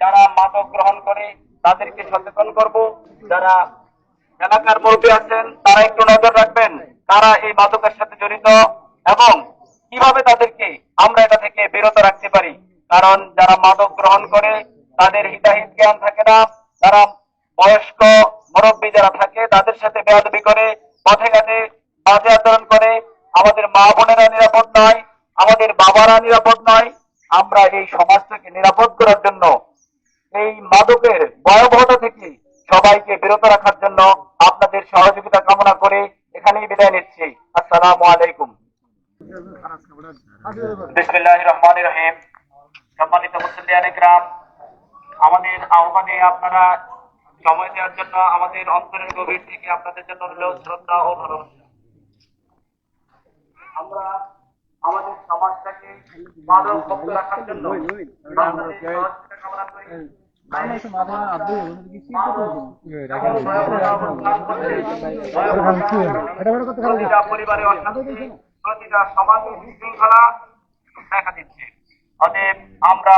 যারা মাদক গ্রহণ করে তাদেরকে সচেতন করব। যারা এলাকার মুরব্বী আছেন, তারা একটু নজর রাখবেন তারা এই মাদকের সাথে জড়িত এবং কীভাবে তাদেরকে আমরা এটা থেকে বিরত রাখতে পারি। কারণ যারা মাদক গ্রহণ করে, তাদের হিতাহিত জ্ঞান থাকে না। তারা বয়স্ক মুরব্বী যারা থাকে, তাদের সাথে বেয়াদবি করে, পথে ঘাটে বাজে আচরণ করে। আমাদের মা বোনেরা নিরাপদ নয়, আমাদের বাবারা নিরাপদ নয়। আমরা এই সমাজটাকে নিরাপদ করার জন্য, এই মাদকের ভয়াবহতা থেকে সবাইকে বিরত রাখার জন্য আপনাদের সহযোগিতা কামনা করে এখানেই বিদায় নিচ্ছি। আসসালামু আলাইকুম। সম্মানিত গ্রাম আমাদের আহ্বানে আপনারা সময় দেওয়ার জন্য, আমাদের অন্তরের গভীর থেকে আপনাদের জন্য শ্রদ্ধা ও ভালোবাসা। আমরা সমাজটাকে মাদক মুক্ত রাখার জন্য প্রতিটা পরিবারে অশান্তি প্রতিটা সমাজে বিশৃঙ্খলা দেখা দিচ্ছে। অতএব আমরা